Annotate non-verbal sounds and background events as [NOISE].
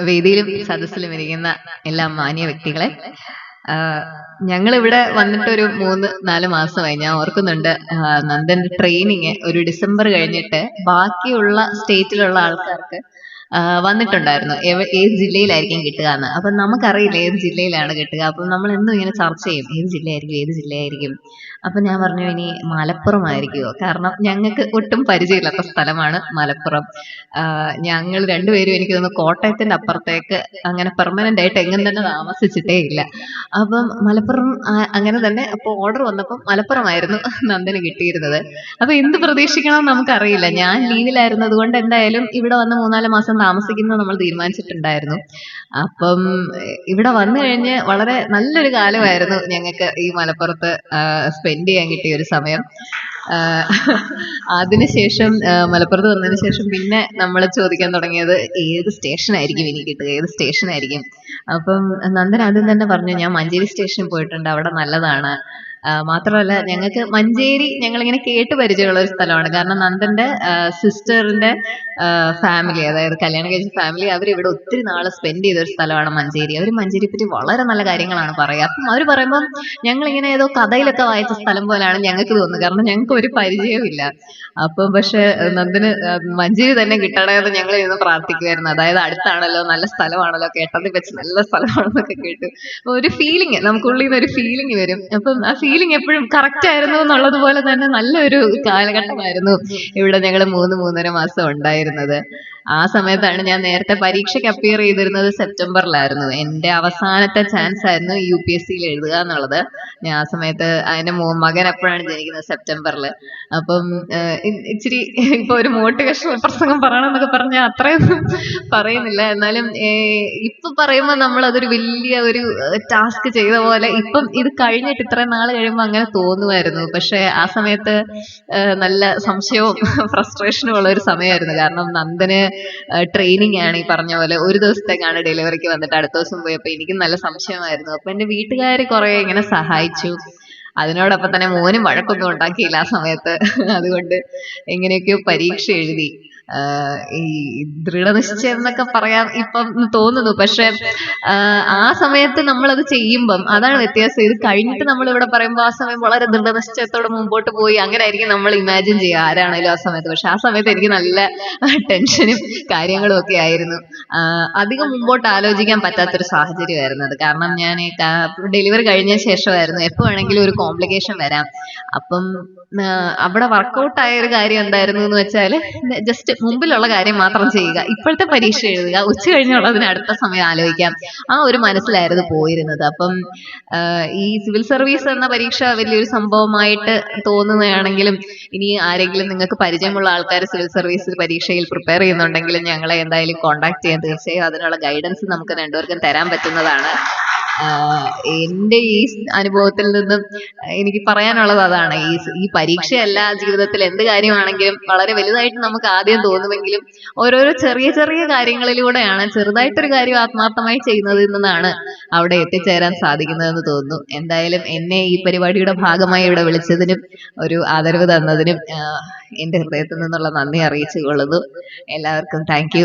വേദിയിലും സദസ്സിലും ഇരിക്കുന്ന എല്ലാ മാന്യ വ്യക്തികളെ. ഞങ്ങൾ ഇവിടെ വന്നിട്ട് ഒരു മൂന്ന് നാല് മാസമായി. ഞാൻ ഓർക്കുന്നുണ്ട് നന്ദന്റെ ട്രെയിനിങ് ഒരു ഡിസംബർ കഴിഞ്ഞിട്ട് ബാക്കിയുള്ള സ്റ്റേറ്റിലുള്ള ആൾക്കാർക്ക് വന്നിട്ടുണ്ടായിരുന്നു. ഏത് ജില്ലയിലായിരിക്കും കിട്ടുക എന്ന്. അപ്പൊ നമുക്കറിയില്ല ഏത് ജില്ലയിലാണ് കിട്ടുക. അപ്പൊ നമ്മൾ എന്നും ഇങ്ങനെ ചർച്ച ചെയ്യും. ഏത് ജില്ലയായിരിക്കും ഏത് ജില്ലയായിരിക്കും. അപ്പൊ ഞാൻ പറഞ്ഞു ഇനി മലപ്പുറം ആയിരിക്കുമോ കാരണം ഞങ്ങൾക്ക് ഒട്ടും പരിചയമില്ലാത്ത സ്ഥലമാണ് മലപ്പുറം. ഞങ്ങൾ രണ്ടുപേരും എനിക്ക് തോന്നുന്നു കോട്ടയത്തിന്റെ അപ്പുറത്തേക്ക് അങ്ങനെ പെർമനന്റ് ആയിട്ട് എങ്ങും തന്നെ താമസിച്ചിട്ടേ ഇല്ല. അപ്പം മലപ്പുറം അങ്ങനെ തന്നെ അപ്പൊ ഓർഡർ വന്നപ്പോൾ മലപ്പുറമായിരുന്നു നന്ദന് കിട്ടിയിരുന്നത്. അപ്പൊ എന്ത് പ്രതീക്ഷിക്കണം നമുക്കറിയില്ല. ഞാൻ ലീവിലായിരുന്നു അതുകൊണ്ട് എന്തായാലും ഇവിടെ വന്ന് മൂന്നാൽ മാസം താമസിക്കുന്നത് നമ്മൾ തീരുമാനിച്ചിട്ടുണ്ടായിരുന്നു. അപ്പം ഇവിടെ വന്നു കഴിഞ്ഞ് വളരെ നല്ലൊരു കാലമായിരുന്നു ഞങ്ങൾക്ക് ഈ മലപ്പുറത്ത് സ്പെൻഡ് ചെയ്യാൻ കിട്ടിയ ഒരു സമയം. അതിനുശേഷം മലപ്പുറത്ത് വന്നതിന് ശേഷം പിന്നെ നമ്മൾ ചോദിക്കാൻ തുടങ്ങിയത് ഏത് സ്റ്റേഷൻ ആയിരിക്കും ഇനി കിട്ടുക? ഏത് സ്റ്റേഷൻ ആയിരിക്കും? അപ്പം നന്ദൻ ആദ്യം തന്നെ പറഞ്ഞു ഞാൻ മഞ്ചേരി സ്റ്റേഷനിൽ പോയിട്ടുണ്ട് അവിടെ നല്ലതാണ്. മാത്രമല്ല ഞങ്ങൾക്ക് മഞ്ചേരി ഞങ്ങൾ ഇങ്ങനെ കേട്ട് പരിചയമുള്ള ഒരു സ്ഥലമാണ്. കാരണം നന്ദന്റെ സിസ്റ്ററിന്റെ ഫാമിലി അതായത് കല്യാണം കഴിച്ച ഫാമിലി അവർ ഇവിടെ ഒത്തിരി നാൾ സ്പെൻഡ് ചെയ്ത ഒരു സ്ഥലമാണ് മഞ്ചേരി. അവർ മഞ്ചേരിയെ പറ്റി വളരെ നല്ല കാര്യങ്ങളാണ് പറയുക. അപ്പം അവർ പറയുമ്പോൾ ഞങ്ങൾ ഇങ്ങനെ ഏതോ കഥയിലൊക്കെ വായിച്ച സ്ഥലം പോലെയാണ് ഞങ്ങൾക്ക് തോന്നുന്നത്. കാരണം ഞങ്ങൾക്ക് ഒരു പരിചയമില്ല അപ്പം പക്ഷെ നന്ദന് മഞ്ചേരി തന്നെ കിട്ടണമെന്ന് ഞങ്ങൾ ഇന്ന് പ്രാർത്ഥിക്കുമായിരുന്നു അതായത് അടുത്താണല്ലോ നല്ല സ്ഥലമാണല്ലോ കേട്ടതിൽ വെച്ച് നല്ല സ്ഥലമാണെന്നൊക്കെ കേട്ടു. ഒരു ഫീലിംഗ് നമുക്കുള്ളിൽ നിന്ന് ഒരു ഫീലിംഗ് വരും. അപ്പം ആ ഫീലിംഗ് എപ്പോഴും കറക്റ്റ് ആയിരുന്നു എന്നുള്ളതുപോലെ തന്നെ നല്ലൊരു കാലഘട്ടമായിരുന്നു ഇവിടെ ഞങ്ങൾ മൂന്ന് മൂന്നര മാസം ഉണ്ടായിരുന്നത്. ആ സമയത്താണ് ഞാൻ നേരത്തെ പരീക്ഷയ്ക്ക് അപ്പിയർ ചെയ്തിരുന്നത് സെപ്റ്റംബറിലായിരുന്നു. എന്റെ അവസാനത്തെ ചാൻസ് ആയിരുന്നു യു പി എസ് സിയിൽ എഴുതുക എന്നുള്ളത്. ഞാൻ ആ സമയത്ത് മോ- മകൻ എപ്പോഴാണ് ജനിക്കുന്നത്? സെപ്റ്റംബറിൽ അപ്പം ഇച്ചിരി ഇപ്പൊ ഒരു മോട്ടിവേഷണൽ പ്രസംഗം പറയണമെന്നൊക്കെ പറഞ്ഞാൽ അത്രയൊന്നും പറയുന്നില്ല. എന്നാലും ഇപ്പൊ പറയുമ്പോൾ നമ്മൾ അതൊരു വലിയ ഒരു ടാസ്ക് ചെയ്ത പോലെ ഇപ്പം ഇത് കഴിഞ്ഞിട്ട് ഇത്രയും നാൾ കഴിയുമ്പോൾ അങ്ങനെ തോന്നുമായിരുന്നു പക്ഷെ ആ സമയത്ത് നല്ല സംശയവും [LAUGHS] ഫ്രസ്ട്രേഷനും ഉള്ള ഒരു സമയമായിരുന്നു. കാരണം നന്ദന് ട്രെയിനിങ് ആണ് ഈ പറഞ്ഞ പോലെ ഒരു ദിവസത്തേക്കാണ് ഡെലിവറിക്ക് വന്നിട്ട് അടുത്ത ദിവസം പോയി അപ്പൊ എനിക്ക് നല്ല സംശയമായിരുന്നു. അപ്പൊ എന്റെ വീട്ടുകാർ കുറെ ഇങ്ങനെ സഹായിച്ചു. അതിനോടൊപ്പം തന്നെ മോനും വഴക്കൊന്നും ഉണ്ടാക്കിയില്ല ആ സമയത്ത്. അതുകൊണ്ട് എങ്ങനെയൊക്കെയോ പരീക്ഷ എഴുതി. ഈ ദൃഢനിശ്ചയം എന്നൊക്കെ പറയാൻ ഇപ്പം തോന്നുന്നു. പക്ഷെ ആ സമയത്ത് നമ്മൾ അത് ചെയ്യുമ്പം അതാണ് വ്യത്യാസം. ഇത് കഴിഞ്ഞിട്ട് നമ്മൾ ഇവിടെ പറയുമ്പോൾ ആ സമയം വളരെ ദൃഢനിശ്ചയത്തോടെ മുമ്പോട്ട് പോയി. അങ്ങനെ ആയിരിക്കും നമ്മൾ ഇമാജിൻ ചെയ്യുക ആരാണേലും ആ സമയത്ത്. പക്ഷെ ആ സമയത്ത് എനിക്ക് നല്ല ടെൻഷനും കാര്യങ്ങളും ഒക്കെ ആയിരുന്നു. അധികം മുമ്പോട്ട് ആലോചിക്കാൻ പറ്റാത്തൊരു സാഹചര്യമായിരുന്നു അത്. കാരണം ഞാൻ ഡെലിവറി കഴിഞ്ഞ ശേഷമായിരുന്നു. എപ്പോ വേണമെങ്കിലും ഒരു കോംപ്ലിക്കേഷൻ വരാം. അപ്പം അവിടെ വർക്കൗട്ട് ആയ ഒരു കാര്യം എന്തായിരുന്നു എന്ന് വെച്ചാൽ ജസ്റ്റ് മുമ്പിലുള്ള കാര്യം മാത്രം ചെയ്യുക. ഇപ്പോഴത്തെ പരീക്ഷ എഴുതുക. ഉച്ച കഴിഞ്ഞുള്ളതിന് അടുത്ത സമയം ആലോചിക്കാം. ആ ഒരു മനസ്സിലായിരുന്നു പോയിരുന്നത്. അപ്പം ഈ സിവിൽ സർവീസ് എന്ന പരീക്ഷ വലിയൊരു സംഭവമായിട്ട് തോന്നുകയാണെങ്കിലും ഇനി ആരെങ്കിലും നിങ്ങൾക്ക് പരിചയമുള്ള ആൾക്കാർ സിവിൽ സർവീസ് പരീക്ഷയിൽ പ്രിപ്പയർ ചെയ്യുന്നുണ്ടെങ്കിലും ഞങ്ങളെ എന്തായാലും കോൺടാക്ട് ചെയ്യാൻ തീർച്ചയായും അതിനുള്ള ഗൈഡൻസ് നമുക്ക് രണ്ടുപേർക്കും തരാൻ പറ്റുന്നതാണ്. എന്റെ ഈ അനുഭവത്തിൽ നിന്നും എനിക്ക് പറയാനുള്ളത് അതാണ്. ഈ ഈ പരീക്ഷയല്ല ജീവിതത്തിൽ എന്ത് കാര്യമാണെങ്കിലും വളരെ വലുതായിട്ട് നമുക്ക് ആദ്യം തോന്നുമെങ്കിലും ഓരോരോ ചെറിയ ചെറിയ കാര്യങ്ങളിലൂടെയാണ് ചെറുതായിട്ടൊരു കാര്യം ആത്മാർത്ഥമായി ചെയ്യുന്നതിൽ നിന്നാണ് അവിടെ എത്തിച്ചേരാൻ സാധിക്കുന്നതെന്ന് തോന്നുന്നു. എന്തായാലും എന്നെ ഈ പരിപാടിയുടെ ഭാഗമായി ഇവിടെ വിളിച്ചതിനും ഒരു ആദരവ് തന്നതിനും എന്റെ ഹൃദയത്തിൽ നിന്നുള്ള നന്ദി അറിയിച്ചു കൊള്ളുന്നു എല്ലാവർക്കും താങ്ക്